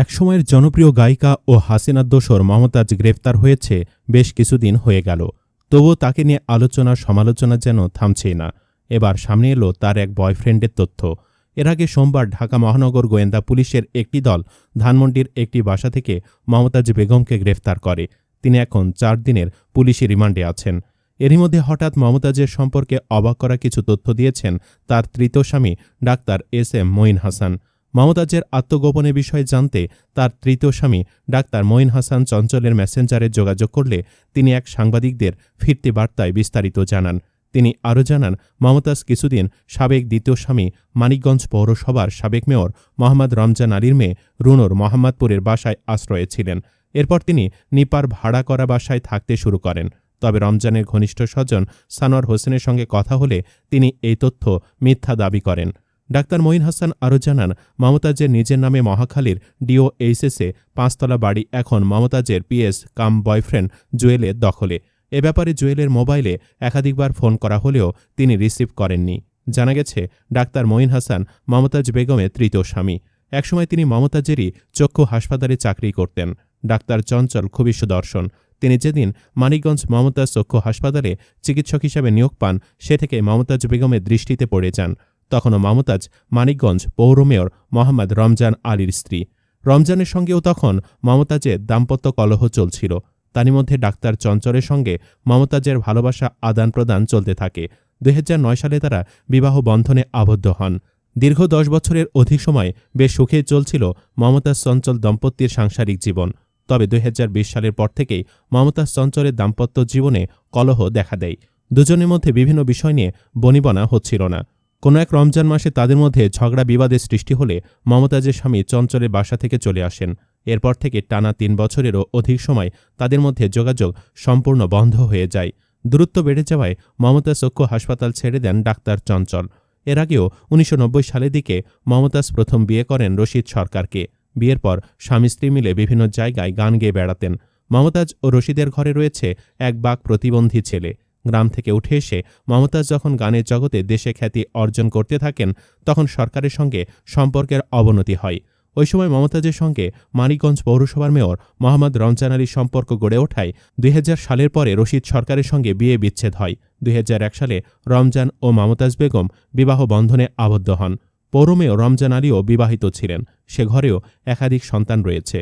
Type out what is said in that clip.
একসময়ের জনপ্রিয় গায়িকা ও হাসিনার দোসর মমতাজ গ্রেফতার হয়েছে, বেশ কিছুদিন হয়ে গেল। তবুও তাকে নিয়ে আলোচনা সমালোচনা যেন থামছেই না। এবার সামনে এলো তার এক বয়ফ্রেন্ডের তথ্য। এর আগে সোমবার ঢাকা মহানগর গোয়েন্দা পুলিশের একটি দল ধানমন্ডির একটি বাসা থেকে মমতাজ বেগমকে গ্রেফতার করে। তিনি এখন চার দিনের পুলিশি রিমান্ডে আছেন। এরই মধ্যে হঠাৎ মমতাজের সম্পর্কে অবাক করা কিছু তথ্য দিয়েছেন তার তৃতীয় স্বামী doctor S M Moin Hasan. মমতাজের আত্মগোপনের বিষয়ে জানতে তার তৃতীয় স্বামী ডাক্তার মঈন হাসান চঞ্চলের মেসেঞ্জারে যোগাযোগ করলে তিনি এক সাংবাদিকদের ফিরতি বার্তায় বিস্তারিত জানান। তিনি আরও জানান, মমতাজ কিছুদিন সাবেক দ্বিতীয় স্বামী মানিকগঞ্জ পৌরসভার সাবেক মেয়র মোহাম্মদ রমজান আলীর মেয়ে রুনুর মোহাম্মদপুরের বাসায় আশ্রয়ে ছিলেন। এরপর তিনি নিপার ভাড়া করা বাসায় থাকতে শুরু করেন। তবে রমজানের ঘনিষ্ঠ স্বজন সানোয়ার হোসেনের সঙ্গে কথা হলে তিনি এই তথ্য মিথ্যা দাবি করেন। ডাক্তার মঈন হাসান আরও জানান, মমতাজের নিজের নামে মহাখালীর ডিওএইচএসে পাঁচতলা বাড়ি এখন মমতাজের পিএস কাম বয়ফ্রেন্ড জুয়েলের দখলে। এ ব্যাপারে জুয়েলের মোবাইলে একাধিকবার ফোন করা হলেও তিনি রিসিভ করেননি। জানা গেছে, ডাক্তার মঈন হাসান মমতাজ বেগমের তৃতীয় স্বামী। একসময় তিনি মমতাজেরই চক্ষু হাসপাতালে চাকরি করতেন। ডাক্তার চঞ্চল খুবই সুদর্শন। তিনি যেদিন মানিকগঞ্জ মমতাজ চক্ষু হাসপাতালে চিকিৎসক হিসাবে নিয়োগ পান, সে থেকে মমতাজ বেগমের দৃষ্টিতে পড়ে যান। তখনও মমতাজ মানিকগঞ্জ পৌর মেয়র মোহাম্মদ রমজান আলীর স্ত্রী। রমজানের সঙ্গেও তখন মমতাজের দাম্পত্য কলহ চলছিল। তারই মধ্যে ডাক্তার চঞ্চলের সঙ্গে মমতাজের ভালোবাসা আদান প্রদান চলতে থাকে। দুই হাজার নয় সালে তারা বিবাহ বন্ধনে আবদ্ধ হন। দীর্ঘ দশ বছরের অধিক সময় বেশ সুখে চলছিল মমতাজ চঞ্চল দম্পতির সাংসারিক জীবন। তবে দুই হাজার বিশ সালের পর থেকেই মমতাজ চঞ্চলের দাম্পত্য জীবনে কলহ দেখা দেয়। দুজনের মধ্যে বিভিন্ন বিষয় নিয়ে বনিবনা হচ্ছিল না। কোনো এক রমজান মাসে তাদের মধ্যে ঝগড়া বিবাদের সৃষ্টি হলে মমতাজের স্বামী চঞ্চলের বাসা থেকে চলে আসেন। এরপর থেকে টানা তিন বছরেরও অধিক সময় তাদের মধ্যে যোগাযোগ সম্পূর্ণ বন্ধ হয়ে যায়। দূরত্ব বেড়ে যাওয়ায় মমতাজ চক্ষু হাসপাতাল ছেড়ে দেন ডাক্তার চঞ্চল। এর আগেও উনিশশো নব্বই সালের দিকে মমতাজ প্রথম বিয়ে করেন রশিদ সরকারকে। বিয়ের পর স্বামী স্ত্রী মিলে বিভিন্ন জায়গায় গান গেয়ে বেড়াতেন। মমতাজ ও রশিদের ঘরে রয়েছে এক বাক প্রতিবন্ধী ছেলে। গ্রাম থেকে উঠে এসে মমতাজ যখন গানের জগতে দেশে খ্যাতি অর্জন করতে থাকেন, তখন সরকারের সঙ্গে সম্পর্কের অবনতি হয়। ওই সময় মমতাজের সঙ্গে মানিকগঞ্জ পৌরসভার মেয়র মোহাম্মদ রমজান আলীর সম্পর্ক গড়ে ওঠায়। দুই হাজার সালের পরে রশিদ সরকারের সঙ্গে বিয়ে বিচ্ছেদ হয়। দুই হাজার এক সালে রমজান ও মমতাজ বেগম বিবাহ বন্ধনে আবদ্ধ হন। পৌর মেয়র রমজান আলীও বিবাহিত ছিলেন। সে ঘরেও একাধিক সন্তান রয়েছে।